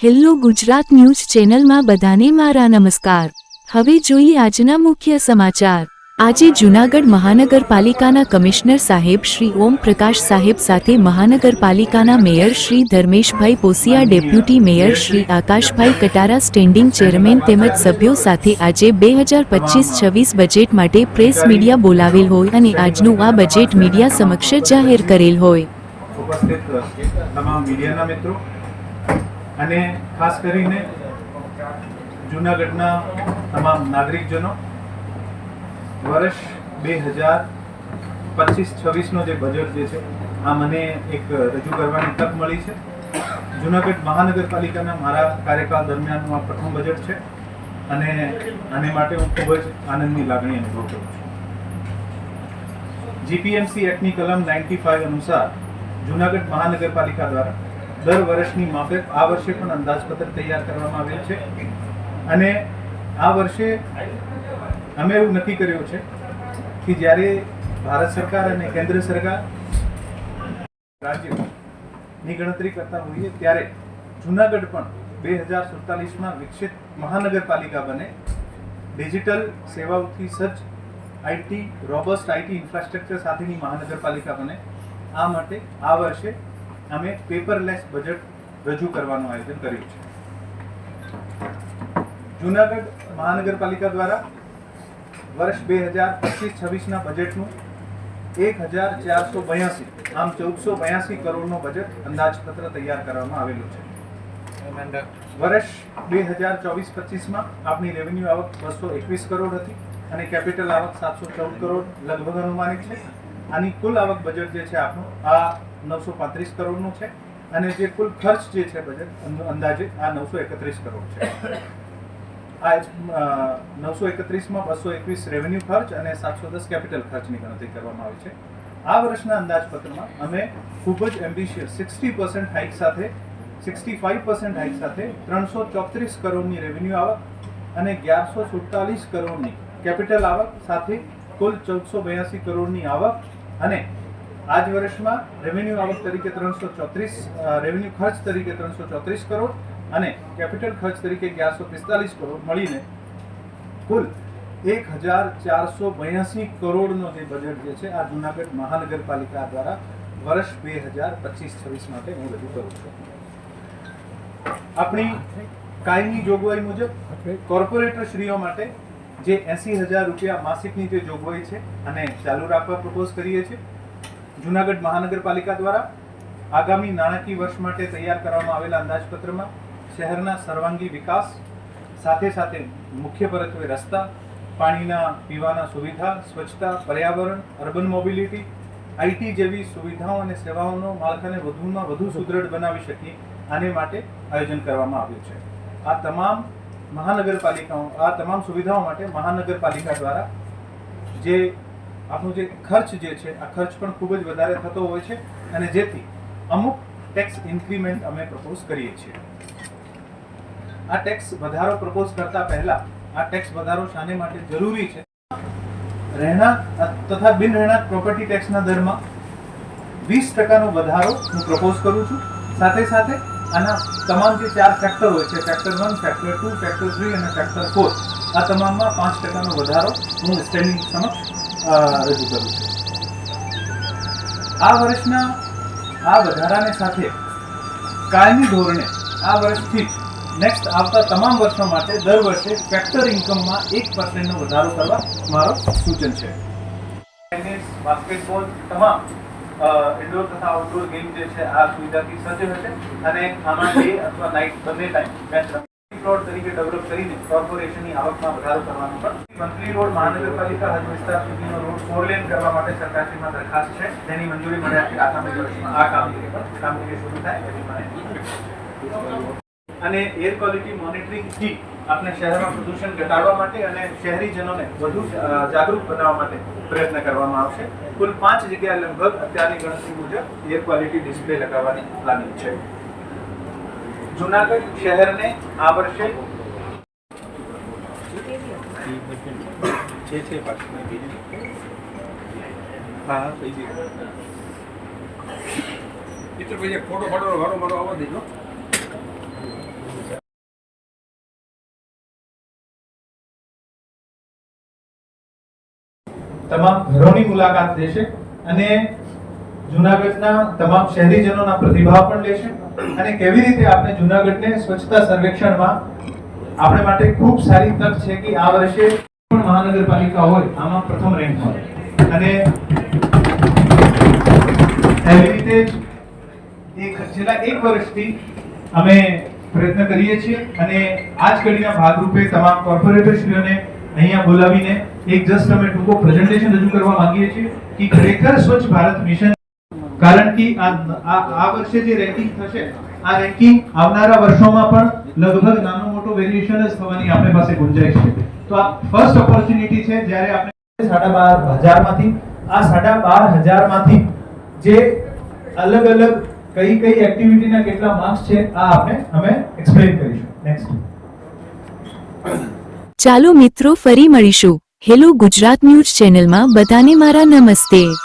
Hello Gujarat news ચેનલમાં બધાને મારા નમસ્કાર. હવે જોઈએ આજના મુખ્ય સમાચાર. આજે જૂનાગઢ મહાનગરપાલિકાના કમિશનર સાહેબ શ્રી ઓમ પ્રકાશ સાહેબ સાથે મહાનગરપાલિકાના mayor Shri Dharmeshbhai Posiya, deputy mayor Shri Akashbhai Katara, standing chairman તેમજ સભ્યો સાથે આજે બે હજાર પચીસ છવ્વીસ બજેટ માટે પ્રેસ મીડિયા બોલાવેલ હોય અને આજનું આ બજેટ મીડિયા સમક્ષ જાહેર કરેલ હોય ઉપસ્થિત તમામ મીડિયાના મિત્રો અને ખાસ કરીને જૂનાગઢના તમામ નાગરિકજનો, વર્ષ બે હજાર પચીસ છવ્વીસનો જે બજેટ જે છે, આ મને એક રજૂ કરવાની તક મળી છે. જૂનાગઢ મહાનગરપાલિકાના મારા કાર્યકાળ દરમિયાનનું આ પ્રથમ બજેટ છે અને આને માટે હું ખૂબ જ આનંદની લાગણી અનુભવ કરું છું. જીપીએમસી એક્ટની કલમ નાઇન્ટી ફાઇવ અનુસાર જૂનાગઢ મહાનગરપાલિકા દ્વારા દર વર્ષની માફક આ વર્ષે પણ અંદાજપત્ર તૈયાર કરવામાં આવેલ છે. અને આ વર્ષે અમે એવું નક્કી કર્યું છે કે જ્યારે ભારત સરકાર અને કેન્દ્ર સરકાર રાજ્યની ગણતરી કરતા હોઈએ ત્યારે જુનાગઢ પણ બે હજાર સુડતાલીસમાં વિકસિત મહાનગરપાલિકા બને. ડિજિટલ સેવાઓથી સજ્જ આઈટી, રોબસ્ટ આઈટી ઇન્ફ્રાસ્ટ્રક્ચર સાથેની મહાનગરપાલિકા બને. આ માટે આ વર્ષે અમે પેપરલેસ બજેટ રજૂ કરવાનું આયોજન કર્યું છે. જુનાગઢ મહાનગરપાલિકા દ્વારા વર્ષ બે હજાર પચીસ છવ્વીસના બજેટનું એક હજાર ચારસો બ્યાસી, આમ ચૌદસો બ્યાસી કરોડનું બજેટ અંદાજપત્ર તૈયાર કરવામાં આવેલું છે. વર્ષ બે હજાર ચોવીસ પચીસમાં આપણી રેવન્યુ આવક બસો એકવીસ કરોડ હતી અને કેપિટલ આવક સાતસો ચૌદ કરોડ લગભગ અનુમાનિત છે. આની કુલ આવક બજેટ જે છે આપણું, આ નવસો પાંત્રીસ કરોડનું છે. અને જે કુલ ખર્ચ જે છે બજેટ અંદ- અંદાજે આ નવસો એકત્રીસ કરોડ છે. આ નવસો એકત્રીસમાં બસો એકવીસ રેવન્યુ ખર્ચ અને સાતસો દસ કેપિટલ ખર્ચની ગણતરી કરવામાં આવી છે. આ વર્ષના અંદાજપત્રમાં અમે ખૂબ જ એમ્બિશિયસ સિક્સટી પર્સન્ટ હાઇક સાથે સિક્સટી ફાઇવ પર્સન્ટ હાઇક સાથે ત્રણસો ચોત્રીસ કરોડની રેવન્યુ આવક અને અગિયારસો સુડતાલીસ કરોડની કેપિટલ આવક સાથે કુલ ચૌદસો બ્યાસી કરોડની આવક અને આ જ વર્ષમાં રેવન્યુ આવક તરીકે ત્રણસો ચોત્રીસ રેવન્યુ ખર્ચ તરીકે ત્રણસો ચોત્રીસ કરોડ અને કેપિટલ ખર્ચ તરીકે અગિયારસો પિસ્તાલીસ કરોડ મળીને કુલ એક હજાર ચારસો બ્યાસી કરોડનો જે બજેટ જે છે, આ જુનાગઢ મહાનગરપાલિકા દ્વારા વર્ષ બે હજાર પચીસ છવ્વીસ માટે હું રજૂ કરું છું. આપણી કાયમી જોગવાઈ મુજબ કોર્પોરેટર શ્રીઓ માટે જે એસી હજાર રૂપિયા માસિકની જે જોગવાઈ છે અને ચાલુ રાખવા પ્રપોઝ કરીએ છીએ જુનાગઢ મહાનગરપાલિકા દ્વારા આગામી નાણાકીય વર્ષ માટે તૈયાર કરવામાં આવેલા અંદાજપત્રમાં શહેરના સર્વાંગી વિકાસ, સાથે સાથે મુખ્ય પરત્વે રસ્તા, પાણીના પીવાના સુવિધા, સ્વચ્છતા, પર્યાવરણ, અર્બન મોબિલિટી આઈટી જેવી સુવિધાઓ અને સેવાઓનો માળખાને વધુમાં વધુ સુદૃઢ બનાવી શકીએ આને માટે આયોજન કરવામાં આવ્યું છે. આ તમામ મહાનગરપાલિકાઓ, આ તમામ સુવિધાઓ માટે મહાનગરપાલિકા દ્વારા જે આપણું જે ખર્ચ જે છે, આ ખર્ચ પણ ખૂબ જ વધારે થતો હોય છે અને જેથી અમુક ટેક્સ ઇન્ક્રીમેન્ટ અમે પ્રપોઝ કરીએ છીએ. આ ટેક્સ વધારો પ્રપોઝ કરતા પહેલા આ ટેક્સ વધારો શાને માટે જરૂરી છે? રહેણાંક તથા બિન રહેણાંક પ્રોપર્ટી ટેક્સના દરમાં વીસ ટકાનો વધારો હું પ્રપોઝ કરું છું. સાથે સાથે આના તમામ જે ચાર ફેક્ટર હોય છે factor one factor two factor three અને ફેક્ટર ફોર આ તમામમાં પાંચ ટકાનો વધારો હું સ્ટેન્ડિંગ સમક્ષ રજૂ કરું છું. આ વર્ષના આ વધારાને સાથે કાયમી ધોરણે આ વર્ષથી નેક્સ્ટ આવતા તમામ વર્ષો માટે દર વર્ષે ફેક્ટર ઇન્કમમાં એક પર્સન્ટનો વધારો કરવા મારો સૂચન છે. ટેનિસ બાસ્કેટબોલ તમામ ઇન્ડોર તથા આઉટડોર ગેમ જે છે, આ સુવિધાથી સજ્જ હશે અને આમાં ડે અથવા નાઇટ બંને ટાઈમ પ્લોટ તરીકે ડેવલપ કરીને કોર્પોરેશનની આવકમાં વધારો કરવાનો પણ મંત્રી રોડ મહાનગરપાલિકા હદ વિસ્તાર સુધીનો રોડ ફોર લેન કરવા માટે સરકારશ્રીમાં દરખાસ્ત છે. તેની મંજૂરી મળ્યાથી આ કામગીરી પર. કામગીરી શરૂ થાય એવી મને અને એર ક્વોલિટી મોનિટરિંગથી આપણે શહેરમાં પ્રદૂષણ ઘટાડવા માટે અને શહેરીજનોને વધુ જાગૃત બનાવવા માટે પ્રયત્ન કરવામાં આવશે. કુલ પાંચ જગ્યાએ લગભગ અત્યારની ગણતરી મુજબ એર ક્વોલિટી ડિસ્પ્લે લગાવવાની પ્લાનિંગ છે. જુનાગઢ શહેરને આ વર્ષે તમામ ઘરોની મુલાકાત લેશે અને જુનાગઢના તમામ શહેરીજનોના પ્રતિભાવ પણ લેશે અને કેવી રીતે આપણે જુનાગઢને સ્વચ્છતા સર્વેક્ષણમાં આપણે માટે ખૂબ સારી તક છે કે આ વર્ષે પણ મહાનગરપાલિકા હોય, આમાં પ્રથમ રેન્ક હોય. અને એવી રીતે જ એક છેલ્લા એક વર્ષથી અમે પ્રયત્ન કરીએ છીએ અને આ જ ભાગરૂપે તમામ કોર્પોરેટરશ્રીઓને અહીંયા બોલાવીને એક જસ્ટ અમે ટૂંકો પ્રેઝન્ટેશન રજૂ કરવા માંગીએ છીએ કે ખરેખર સ્વચ્છ ભારત મિશન, કારણ કે આ આ વર્ષે જે રેન્કિંગ થશે, આ રેન્કિંગ આવનારા વર્ષોમાં પણ લગભગ નાનો મોટો વેરિએશન જ થવાની આપણી પાસે ગુંજાઈશ છે. તો આ ફર્સ્ટ ઓપોર્ચ્યુનિટી છે, જ્યારે આપણે સાડા બાર હજારમાંથી, આ સાડા બાર હજારમાંથી જે અલગ અલગ કઈ કઈ એક્ટિવિટીના કેટલા માર્ક્સ છે, આ આપણે અમે એક્સપ્લેન કરીશું. નેક્સ્ટ ચાલો મિત્રો, ફરી મળીશું. હેલો ગુજરાત ન્યૂઝ ચેનલમાં બધાને મારા નમસ્તે.